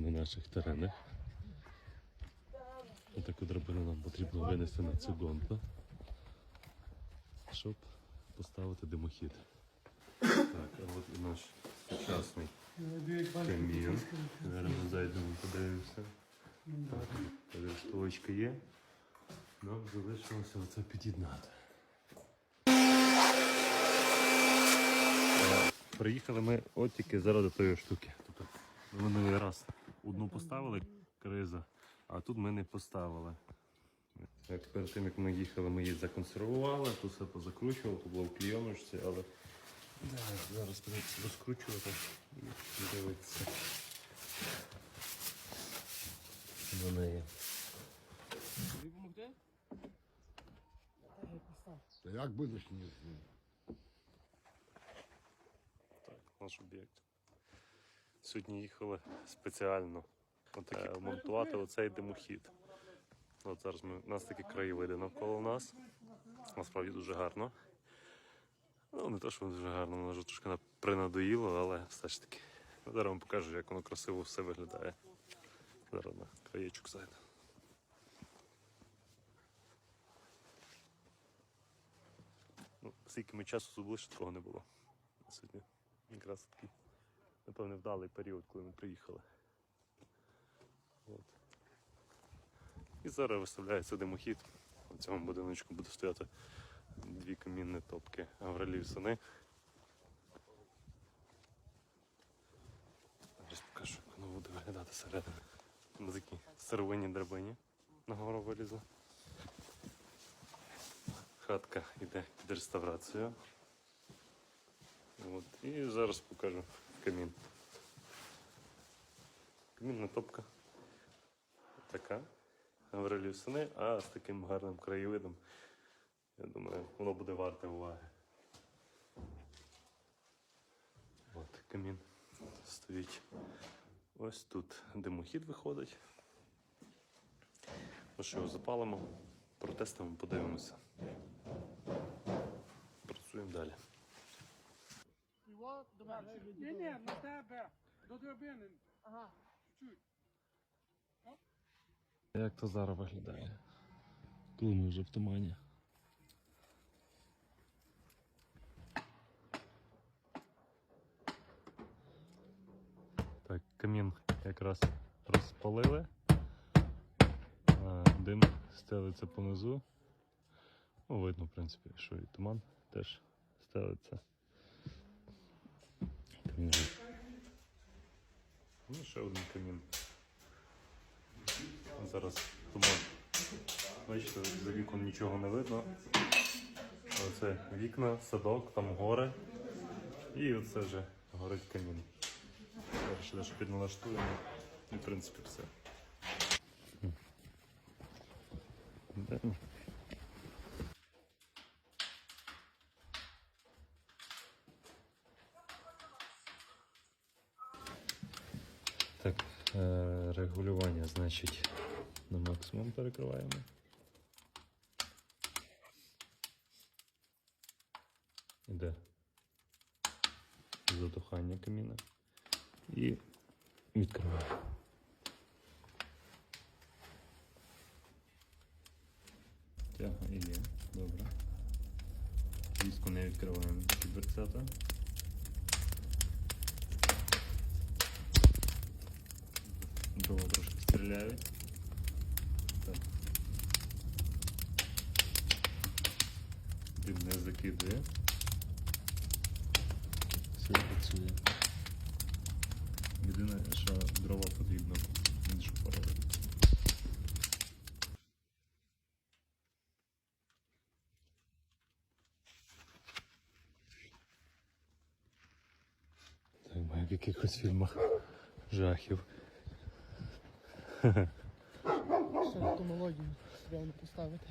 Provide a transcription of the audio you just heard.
наших теренах. Отаку драбину нам потрібно винести на цю гонку, щоб поставити димохід. Так, а от і наш сучасний камін. Зараз ми зайдемо, подивимося. Так, Штовочка є. Нам залишилося оце під'єднати. Приїхали ми от тільки заради тої штуки. Тобто ми минулий раз одну поставили криза, а тут ми не поставили. Так, перед тим як ми їхали, ми її законсервували, тут все позакручували, тут було в клійоночці, але да, зараз прийдеться розкручувати і дивитися на неї. Та як будеш ні? Так, наш об'єкт. Сьогодні їхали спеціально от, е, монтувати оцей димохід. От зараз ми, у нас такі краєвиди навколо нас. Насправді дуже гарно. Ну, не те, що воно дуже гарно, воно вже трошки принадоїло, але все ж таки. Ну, Зараз вам покажу, як воно красиво все виглядає. Зараз на краєчок зайду. Ну, скільки ми часу зубли, що такого не було. Сьогодні якраз такий, напевне, вдалий період, коли ми приїхали. От. І зараз виставляється димохід. У цьому будиночку буде стояти дві камінні топки Авралів сини. Зараз покажу, як воно буде виглядати всередині. На такій старовинній драбині нагору вилізла. Хатка йде під реставрацію. От. І зараз покажу камін. Камінна топка. Така. Аврелів сини, а з таким гарним краєвидом. Я думаю, воно буде варте уваги. От камін стоїть. Ось тут димохід виходить. Ну що, запалимо, протестимо, подивимося. Працюємо далі. Ні, ні, на тебе. До драбини. Ага. Чуть. Як то зараз виглядає? Коли ми вже в тумані. Так, камін якраз розпалили. Дим стелиться понизу. Ну, видно, в принципі, що і туман теж стелиться. Камін вже. Ну, ще один камін. Зараз туман. Бачите, за вікон нічого не видно. Оце вікна, садок, там гори. І оце вже горить камін. Зараз ще підналаштуємо. І в принципі все. Так, е, регулювання, значить, на максимум перекриваємо. Іде затухання каміна. І відкриваємо. Тяга і є, добре. Різко не відкриваємо ці Дрова трошки стріляють. Так. Дим не закидує. Все працює. Єдине, що дрова потрібно іншу пору. Так, ми в якихось фільмах жахів. Ще автомологію треба поставити.